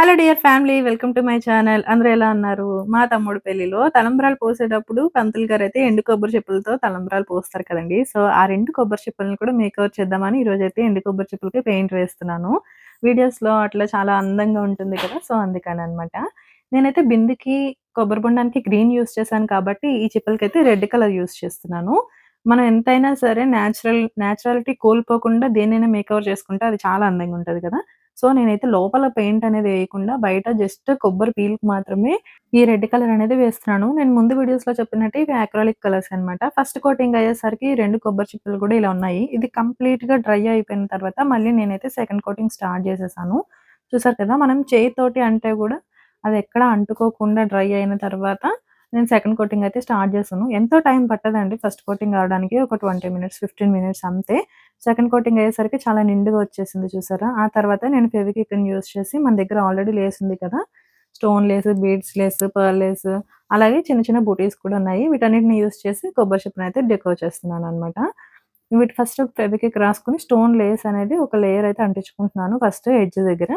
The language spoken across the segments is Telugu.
Hello dear family welcome to my channel అందరూ ఎలా అన్నారు మా తమ్ముడు పెళ్ళిలో తలంబ్రాలు పోసేటప్పుడు పంతులు గారు అయితే ఎండు కొబ్బరి చెప్పులతో తలంబ్రాలు పోస్తారు కదండి. సో ఆ రెండు కొబ్బరి చెప్పులను కూడా మేకవర్ చేద్దామని ఈ రోజు అయితే ఎండు కొబ్బరి చెప్పులకి పెయింట్ వేస్తున్నాను. వీడియోస్లో అట్లా చాలా అందంగా ఉంటుంది కదా సో అందుకని అనమాట నేనైతే బిందికి కొబ్బరి బొండానికి గ్రీన్ యూస్ చేశాను కాబట్టి ఈ చెప్పులకైతే అయితే రెడ్ కలర్ యూస్ చేస్తున్నాను. మనం ఎంతైనా సరే న్యాచురల్ న్యాచురాలిటీ కోల్పోకుండా దేనైనా మేకవర్ చేసుకుంటే అది చాలా అందంగా ఉంటుంది కదా. సో నేనైతే లోపల పెయింట్ అనేది వేయకుండా బయట జస్ట్ కొబ్బరి పీల్కి మాత్రమే ఈ రెడ్ కలర్ అనేది వేస్తున్నాను. నేను ముందు వీడియోస్లో చెప్పినట్టు ఇవి అక్రాలిక్ కలర్స్ అనమాట ఫస్ట్ కోటింగ్ అయ్యేసరికి రెండు కొబ్బరి చిప్పలు కూడా ఇలా ఉన్నాయి. ఇది కంప్లీట్గా డ్రై అయిపోయిన తర్వాత మళ్ళీ నేనైతే సెకండ్ కోటింగ్ స్టార్ట్ చేసేసాను. చూసారు కదా మనం చేయితోటి అంటే కూడా అది ఎక్కడ అంటుకోకుండా డ్రై అయిన తర్వాత నేను సెకండ్ కోటింగ్ అయితే స్టార్ట్ చేశాను. ఎంతో టైం పట్టదండి ఫస్ట్ కోటింగ్ అవడానికి ఒక ట్వంటీ మినిట్స్ ఫిఫ్టీన్ మినిట్స్ అంతే. సెకండ్ కోటింగ్ అయ్యేసరికి చాలా నిండుగా వచ్చేసింది చూసారా? ఆ తర్వాత నేను ఫెవికిక్ని యూస్ చేసి మన దగ్గర ఆల్రెడీ లేస్ ఉంది కదా? Stone lace beads lace pearl lace అలాగే చిన్న చిన్న బూటీస్ కూడా ఉన్నాయి. వీటన్నిటిని యూస్ చేసి కొబ్బరి చిప్పని అయితే డెకోర్ చేస్తున్నాను అనమాట వీటి ఫస్ట్ ఫెవికిక్ రాసుకుని స్టోన్ లేస్ అనేది ఒక లేయర్ అయితే అంటించుకుంటున్నాను ఫస్ట్ ఎడ్జ్ దగ్గర.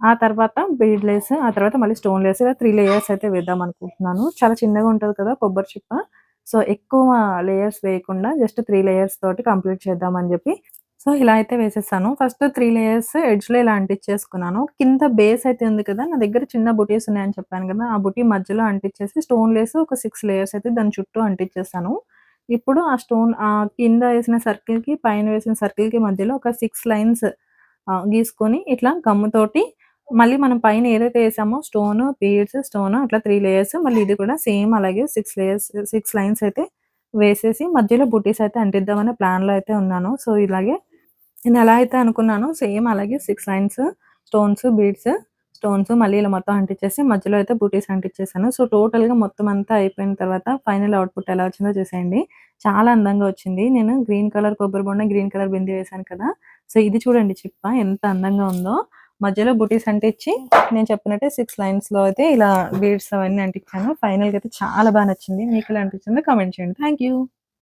ఆ తర్వాత బీడ్ లేస్ ఆ తర్వాత మళ్ళీ స్టోన్ లేస్ ఇలా త్రీ లేయర్స్ అయితే వేద్దాం అనుకుంటున్నాను. చాలా చిన్నగా ఉంటుంది కదా కొబ్బరి చిప్ప. సో ఎక్కువ లేయర్స్ వేయకుండా జస్ట్ త్రీ లేయర్స్ తోటి కంప్లీట్ చేద్దామని చెప్పి. సో ఇలా అయితే వేసేసాను. ఫస్ట్ త్రీ లేయర్స్ ఎడ్జ్లో ఇలా అంటించేసుకున్నాను కింద బేస్ అయితే ఉంది కదా నా దగ్గర చిన్న బుటీస్ ఉన్నాయని చెప్పాను కదా ఆ బుటీ మధ్యలో అంటించేసి స్టోన్ లేస్ ఒక సిక్స్ లేయర్స్ అయితే దాని చుట్టూ అంటించేస్తాను ఇప్పుడు ఆ స్టోన్ ఆ కింద వేసిన సర్కిల్కి పైన వేసిన సర్కిల్కి మధ్యలో ఒక సిక్స్ లైన్స్ గీసుకొని ఇట్లా గమ్ముతోటి మళ్ళీ మనం పైన ఏదైతే వేసామో స్టోన్ బీడ్స్ స్టోన్ అట్లా త్రీ లేయర్స్ మళ్ళీ ఇది కూడా సేమ్ అలాగే సిక్స్ లేయర్స్ సిక్స్ లైన్స్ అయితే వేసేసి మధ్యలో బుటీస్ అయితే అంటిద్దామనే ప్లాన్లో అయితే ఉన్నాను. సో ఇలాగే నేను ఎలా అయితే అనుకున్నానో సేమ్ అలాగే six lines stones beads stones మళ్ళీ ఇలా మొత్తం అంటించేసి మధ్యలో అయితే బూటీస్ అంటించేసాను సో టోటల్గా మొత్తం అంతా అయిపోయిన తర్వాత ఫైనల్ అవుట్పుట్ ఎలా వచ్చిందో చూసేయండి. చాలా అందంగా వచ్చింది. నేను గ్రీన్ కలర్ కొబ్బరి బొండ గ్రీన్ కలర్ బింది వేసాను కదా. సో ఇది చూడండి చిప్ప ఎంత అందంగా ఉందో. మధ్యలో బుటీస్ అంటించి నేను చెప్పినట్టే సిక్స్ లైన్స్లో అయితే ఇలా బీడ్స్ అవన్నీ అంటించాను. ఫైనల్గా అయితే చాలా బాగా నచ్చింది. మీకు ఎలా అనిపించిందో కామెంట్ చేయండి. Thank you